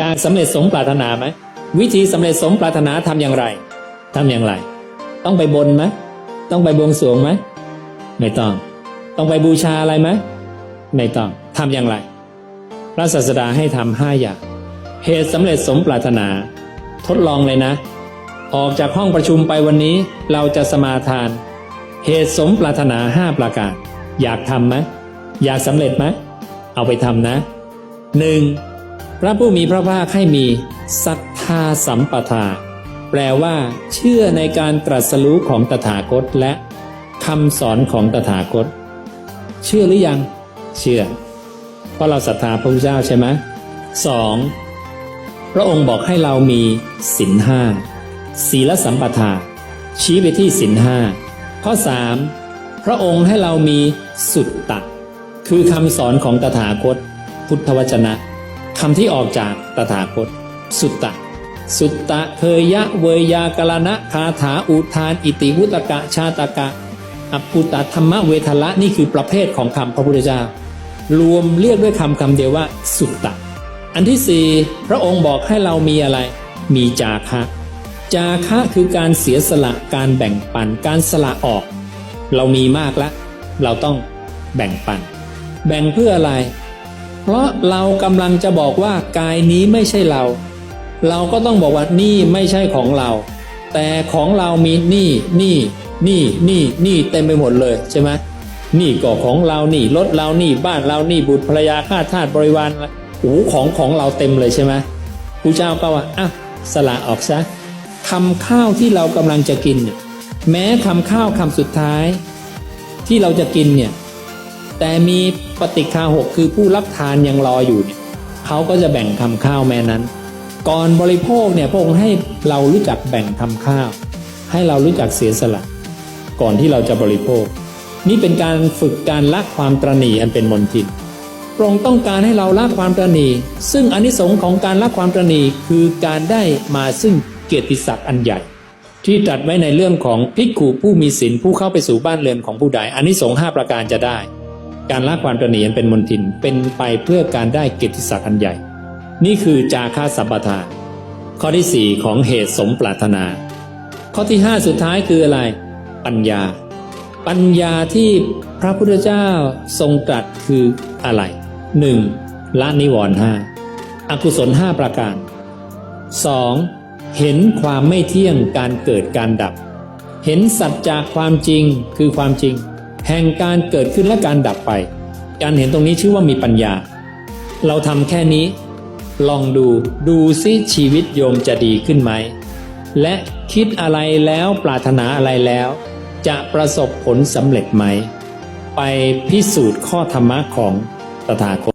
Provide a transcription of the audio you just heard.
อยากสำเร็จสมปรารถนาไหมวิธีสำเร็จสมปรารถนาทำอย่างไรทำอย่างไร ต้องไปบนไหมต้องไปบวงสรวงไหมไม่ต้อง ต้องไปบูชาอะไรไหมไม่ต้องทำอย่างไร พระศาสดาให้ทำห้าอย่างเหตุสำเร็จสมปรารถนา ทดลองเลยนะ ออกจากห้องประชุมไปวันนี้เราจะสมาทาน เหตุสมปรารถนาห้าประการอยากทำไหมอยากสำเร็จไหมเอาไปทำนะหนึ่ง พระผู้มีพระภาคให้มีศรัทธาสัมปทา แปลว่าเชื่อในการตรัสรู้ของตถาคตและคำสอนของตถาคต เชื่อหรือยัง เชื่อ เพราะเราศรัทธาพระพุทธเจ้าใช่ไหมสองพระองค์บอกให้เรามีศีลห้าศีลสัมปทา ชี้ไปที่ศีลห้าข้อสามพระองค์ให้เรามีสุตตะ คือคำสอนของตถาคต พุทธวจนะ คำที่ออกจากตถาคต สุตตะ สุตตะเคยยะเวยากลนะคาถาอุทาน อิติวุตกะชาตกะอปุตตธรรมเวทละนี่คือประเภทของคำพระพุทธเจ้ารวมเรียกด้วยคำคำเดียวว่า สุตตะ อันที่สี่พระองค์บอกให้เรามีอะไร มีจาคะ จาคะคือการเสียสละการแบ่งปันการสละออก เรามีมากแล้วเราต้องแบ่งปัน แบ่งเพื่ออะไร เพราะเรากำลังจะบอกว่ากายนี้ไม่ใช่เรา เราก็ต้องบอกว่านี่ไม่ใช่ของเรา แต่ของเรามีนี่นี่นี่นี่นี่เต็มไปหมดเลยใช่ไหมนี่ก็ของเรานี่รถเรานี่บ้านเรานี่บุตรภรรยาข้าทาสบริวารโอ้ของของเราเต็มเลยใช่ไหมผู้เจ้าก็ว่าอะสละออกซะคำข้าวที่เรากำลังจะกินเนี่ยแม้คำข้าวคำสุดท้าย ที่เราจะกินเนี่ย แต่มีปฏิคาหกคือผู้รับทานยังรออยู่เนี่ยเขาก็จะแบ่งคำข้าวแม้นั้น ก่อนบริโภคเนี่ยพระองค์ให้เรารู้จักแบ่งคำข้าว ให้เรารู้จักเสียสละ ก่อนที่เราจะบริโภค นี่เป็นการฝึกการละความตรณีอันเป็นมนทินพระองค์ต้องการให้เราละความตรณีซึ่งอนิสงค์ของการละความตรณีคือการได้มาซึ่งเกียรติศักดิ์อันใหญ่ ที่ตรัสไว้ในเรื่องของภิกขุผู้มีศีลผู้เข้าไปสู่บ้านเรือนของผู้ใดอนิสงส์ห้าประการจะได้ การละความตระหนี่อันเป็นมนทินเป็นไปเพื่อการได้เกียรติศักดิ์อันใหญ่ นี่คือจาคาสัมปทาข้อที่สี่ของเหตุสมปรารถนา ข้อที่ห้าสุดท้ายคืออะไร ปัญญา ปัญญาที่พระพุทธเจ้าทรงตรัสคืออะไรหนึ่งละนิวรณ์ห้าอกุศลห้าประการ 2. เห็นความไม่เที่ยงการเกิดการดับ เห็นสัจจากความจริงคือความจริง แห่งการเกิดขึ้นและการดับไป การเห็นตรงนี้ชื่อว่ามีปัญญา เราทำแค่นี้ ลองดูดูซิชีวิตโยมจะดีขึ้นไหม และคิดอะไรแล้วปรารถนาอะไรแล้ว จะประสบผลสำเร็จไหม ไปพิสูจน์ข้อธรรมะของตถาคต